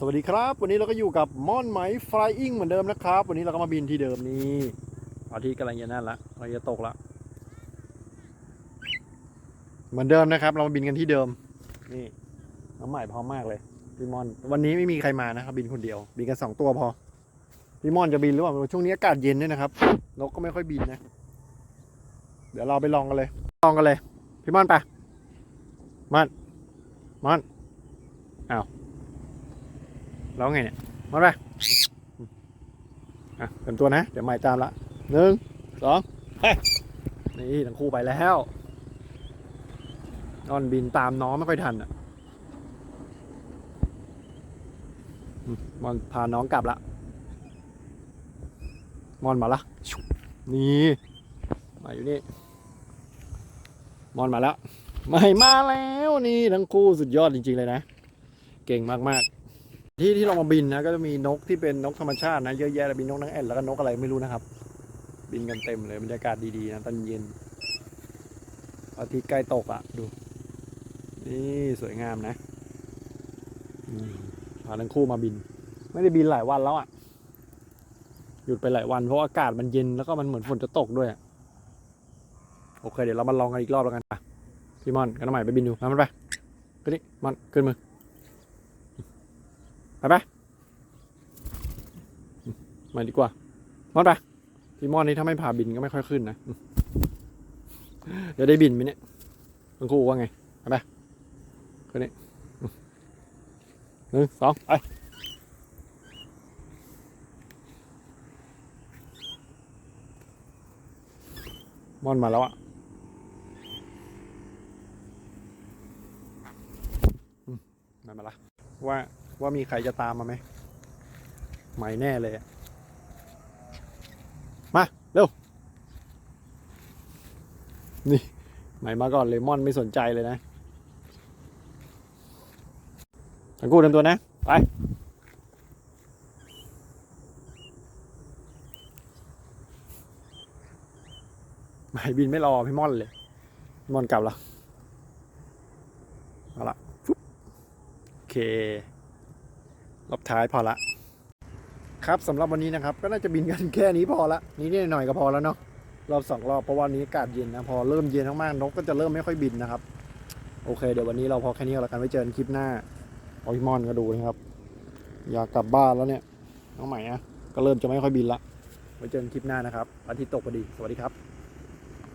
สวัสดีครับ วันนี้เราก็อยู่กับม่อนไหมฟลายอิงเหมือนเดิมนะครับ วันนี้เราก็มาบินที่เดิมนี่อาทิตย์กำลังจะนั่นละกำลังจะตกละเหมือนเดิมนะครับ เรามาบินกันที่เดิม นี่น้องใหม่พร้อมมากเลยพี่มอน วันนี้ไม่มีใครมานะครับบินคนเดียว บินกันสองตัวพอพี่มอนจะบินหรือเปล่าช่วงนี้อากาศเย็นด้วยนะครับนกก็ไม่ค่อยบินนะ เดี๋ยวเราไปลองกันเลย ลองกันเลย พี่มอนไปมอนมอนอ้าว แล้วไงเนี่ยมาไปอะเต็มตัวนะ เดี๋ยวใหม่ตามละหนึ่งสองไปนี่ทั้งคู่ไปแล้วนอนบินตามน้องไม่ค่อยทันอะมอนพาน้องกลับละมอนมาละนี่มาอยู่นี่มอนมาแล้วไม่มาแล้วนี่ทั้งคู่สุดยอดจริง ๆ เลยนะ เก่งมาก ๆ ที่ที่เรามาบินนะก็จะมีนกที่เป็นนกธรรมชาตินะเยอะแยะเลยบินนกนางแอ่นแล้วก็นกอะไรไม่รู้นะครับ บินกันเต็มเลยบรรยากาศดีๆนะตอนเย็นอาทิตย์ใกล้ตกอะ่ะดู นี่สวยงามนะพาทั้งคู่มาบิน ไม่ได้บินหลายวันแล้วอะ่ะหยุดไปหลายวันเพราะอากาศมันเย็นแล้วก็มันเหมือนฝนจะตกด้วยอะโอเคเดี๋ยวเรามาลองกันอีกรอบแล้วกันอะพี่มอนกันน้องใหม่ไปบินดูมามันไปขึ้นนี่มอนขึ้นมือ ไปไปมาดีกว่ามอนไปพี่มอนนี่ถ้าไม่พาบินก็ไม่ค่อยขึ้นนะเดี๋ยวได้บินไหมเนี่ยคุณครูว่าไงไปไปคนนี้หนึ่งสองไปมอนมาแล้วอะมามาละว่า ว่ามีใครจะตามมาไหมไม่แน่เลย มา เร็ว นี่ไหมมาก่อนเลมอนไม่สนใจเลยนะทั้งคู่เต็มตัวนะ ไปไม่บินไม่รอพี่ม่อนเลยม่อนกลับแล้วเอาละฟุ๊บโอเค รอบท้ายพอละ ครับสำหรับวันนี้นะครับ ก็น่าจะบินกันแค่นี้พอละนี้นิดหน่อยก็พอแล้วเนาะรอบสองรอบเพราะวันนี้อากาศเย็นนะพอเริ่มเย็นมากๆนกก็จะเริ่มไม่ค่อยบินนะครับ โอเค เดี๋ยววันนี้เราพอแค่นี้แล้วกันไว้เจอกันคลิปหน้าเอาพี่มอนก็ดูนะครับ อยากกลับบ้านแล้วเนี่ยน้องใหม่อะก็เริ่มจะไม่ค่อยบินละไว้เจอกันคลิปหน้านะครับอาทิตย์ตกพอดีสวัสดีครับ